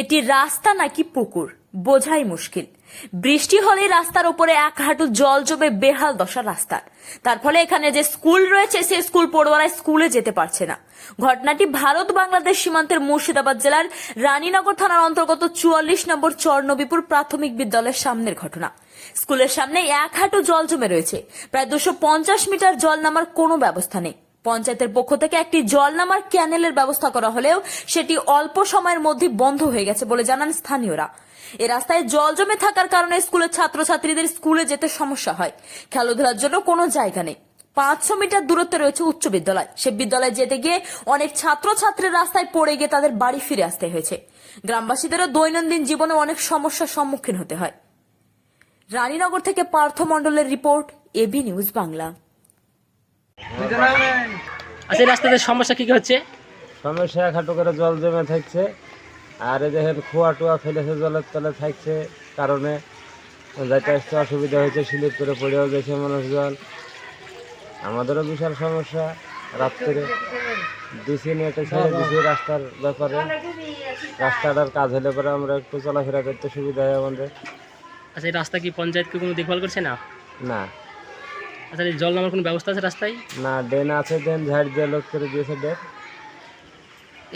এটি রাস্তা নাকি পুকুর? বোঝাই মুশকিল। বৃষ্টি হলে রাস্তার উপরে এক হাঁটু জল জমে বেহাল দশা রাস্তার। তার ফলে এখানে যে স্কুল রয়েছে সেই স্কুল পড়ুয়ারা স্কুলে যেতে পারছে না। ঘটনাটি ভারত বাংলাদেশ সীমান্তের মুর্শিদাবাদ জেলার রানীনগর থানার অন্তর্গত চুয়াল্লিশ নম্বর চরনবীপুর প্রাথমিক বিদ্যালয়ের সামনের ঘটনা। স্কুলের সামনে এক হাঁটু জল জমে রয়েছে। প্রায় দুশো মিটার জল নামার কোনো ব্যবস্থা নেই। পঞ্চায়েতের পক্ষ থেকে একটি জল নামার ক্যানেলের ব্যবস্থা করা হলেও সেটি অল্প সময়ের মধ্যে বন্ধ হয়ে গেছে বলে জানান স্থানীয়রা। এ রাস্তায় জল জমে থাকার কারণে স্কুলের ছাত্রছাত্রীদের স্কুলে যেতে সমস্যা হয়। খেলাধুলার জন্য কোনো জায়গা নেই। পাঁচশো মিটার দূরত্বে রয়েছে উচ্চ বিদ্যালয়। সে বিদ্যালয়ে যেতে গিয়ে অনেক ছাত্রছাত্রীর রাস্তায় পড়ে গিয়ে তাদের বাড়ি ফিরে আসতে হয়েছে। গ্রামবাসীদেরও দৈনন্দিন জীবনে অনেক সমস্যার সম্মুখীন হতে হয়। রানীনগর থেকে পার্থ মণ্ডলের রিপোর্ট এবি নিউজ বাংলা। আচ্ছা এই রাস্তাতে সমস্যা কি কি হচ্ছে? সমস্যা হাঁটু করে জল জমে থাকছে। আর এই দেখেন খোয়া টোয়া ফেলেছে জলের তলে থাকছে কারণে। যাইতে আসতে অসুবিধা হয়েছে স্লিপ করে পড়েও গেছে মানুষজন। আমাদেরও বিশাল সমস্যা রাত্রে। ডিসি নেটে ছেড়ে দিছি রাস্তার ব্যাপারে। রাস্তাটার কাজ হলে পরে আমরা একটু চলাফেরা করতে সুবিধা হয় আমাদের। আচ্ছা এই রাস্তা কি পঞ্চায়েতকে কোনো দেখভাল করছে না? না। আচ্ছা এই জল নামার কোনো ব্যবস্থা আছে রাস্তায়? না ড্রেন আছে ড্রেন ঝাড় দিয়ে লোক করে দিয়েছে ড্রেন।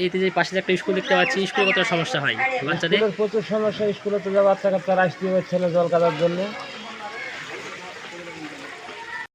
এইতে যে পাশে একটা স্কুল দেখতে পাচ্ছি স্কুলে কত সমস্যা হয় বাচ্চাদের? প্রচুর সমস্যা স্কুলে তো যা বাচ্চা কাচ্চারা আসতে হচ্ছে না জল কাদার জন্য।